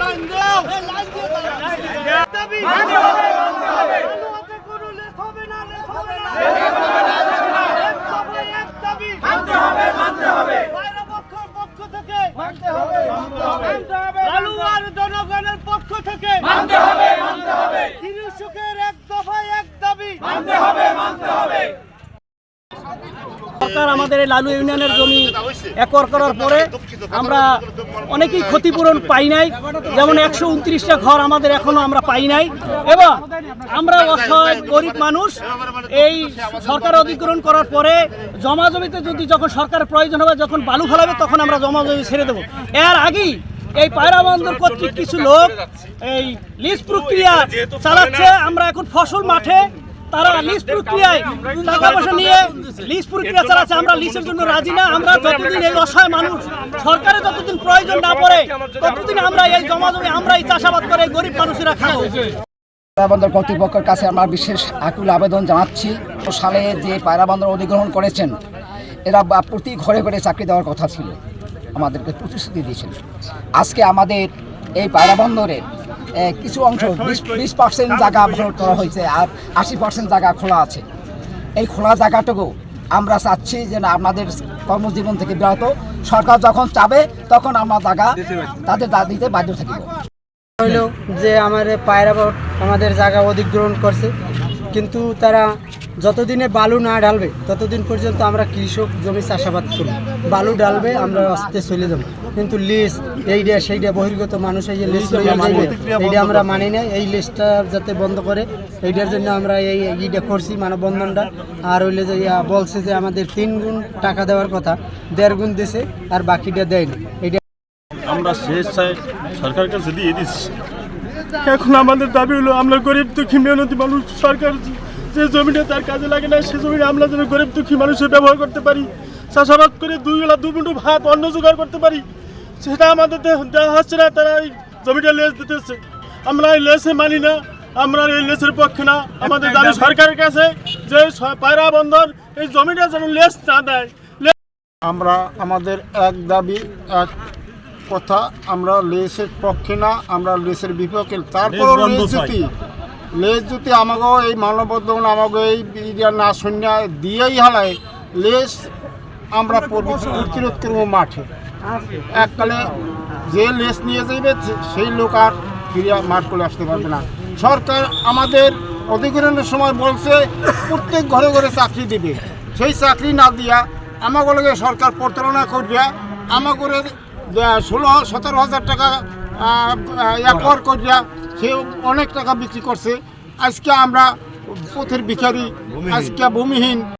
Line দাও। Line আলু হাতে কোনো লেস হবে না লেস হবে না এক দফায় এক দাবি বাইরে পক্ষের পক্ষ থেকে লালু আর জনগণের পক্ষ থেকে তিরিশুকের এক দফায় এক দাবি সরকার আমাদের এই লালু ইউনিয়নের জমি একর করার পরে আমরা অনেকেই ক্ষতিপূরণ পাই নাই। যেমন একশো উনত্রিশটা ঘর আমাদের এখনও আমরা পাই নাই। এবং আমরা অসহায়, গরিব মানুষ এই সরকার অধিগ্রহণ করার পরে জমা জমিতে যদি যখন সরকার প্রয়োজন হবে, যখন বালু ফেলাবে, তখন আমরা জমা জমি ছেড়ে দেবো। এর আগেই এই পায়রা বন্দর কর্তৃক কিছু লোক এই লিজ প্রক্রিয়া চালাচ্ছে। আমরা এখন ফসল মাঠে তারা লিজ প্রক্রিয়ায় টাকা পয়সা নিয়ে লিজ প্রক্রিয়া চালাচ্ছে আমরা লিজের জন্য রাজি না আমরা যতদিন এই অসহায় মানুষ সরকারের যতদিন প্রয়োজন না পড়ে ততদিন আমরা এই জমা জমি আমরা এই চাষাবাদ করে গরিব মানুষেরা খাব। পায়রা বন্দর কর্তৃপক্ষের কাছে আমরা বিশেষ আকুল আবেদন জানাচ্ছি। সালে যে পায়রা বন্দর অধিগ্রহণ করেছেন এরা বা- প্রতি ঘরে ঘরে চাকরি দেওয়ার কথা ছিল। আমাদেরকে প্রতিশ্রুতি দিয়েছেন। আজকে আমাদের এই পায়রা বন্দরের কিছু অংশ বিশ বিশ পার্সেন্ট জায়গা ভরাট করা হয়েছে আর আশি পার্সেন্ট জায়গা খোলা আছে। এই খোলা জায়গাটুকু আমরা চাচ্ছি যে না আপনাদের কর্মজীবন থেকে বিরত সরকার যখন চাবে, তখন আমরা টাকা তাদের দা দিতে বাধ্য থাকিব হইল যে আমার পায়রা বট আমাদের জায়গা অধিগ্রহণ করছে। কিন্তু তারা যতদিনে বালু না ঢালবে, ততদিন পর্যন্ত আমরা কৃষক জমি চাষাবাদ করি। বালু ঢালবে, আমরা আস্তে চলে যাব। কিন্তু লিস্ট এইটা সেইটা বহির্গত মানুষ এই যে লিস্ট এইটা আমরা মানি না এই লিস্টটা যাতে বন্ধ করে এইটার জন্য আমরা এই এইটা করছি মানববন্ধনটা। আর হইলে যে ইয়া বলছে যে আমাদের তিন গুণ টাকা দেওয়ার কথা দেড় গুণ দিছে আর বাকিটা দেয়নি। এইটা আমরা স্বেচ্ছায় সরকারের কাছে দিয়ে দিচ্ছি এখন আমাদের দাবি হলো আমরা গরিব দুঃখী মেহনতি মানুষ সরকার যে জমিটা তার কাজে লাগে না সে জমিটা আমরা যেন গরিব দুঃখী মানুষের ব্যবহার করতে পারি। চাষাবাদ করে দুই বেলা দু মুঠো ভাত অন্ন জোগাড় করতে পারি। সেটা আমাদের দেওয়া হচ্ছে না তারা এই জমিটা লেজ দিতেছে। আমরা এই লেসে মানি না আমরা এই লেসের পক্ষে না। আমাদের দাবি সরকারের কাছে যে পায়রা বন্দর এই জমিটা যেন লেস না দেয়। আমরা আমাদের এক দাবি এক কথা আমরা লেসের পক্ষে না আমরা লেসের বিপক্ষে। তারপর লেস। যদি লেস যদি আমাকেও এই মানববন্ধন আমাকে এই না শূন্য দিয়েই হালায় লেস আমরা প্রতিরোধ করব মাঠে। এককালে যে লেস নিয়ে যাইবে সেই লোক আর ফিরে মাঠ করে আসতে পারবে না। সরকার আমাদের অধিগ্রহণের সময় বলছে প্রত্যেক ঘরে ঘরে চাকরি দিবে। সেই চাকরি না দিয়া আমাগুলোকে সরকার প্রতারণা করবে। আমাগুলো ষোলো সতেরো হাজার টাকা একর করিয়া সে অনেক টাকা বিক্রি করছে। আজকে আমরা পথের ভিখারি আজকে ভূমিহীন।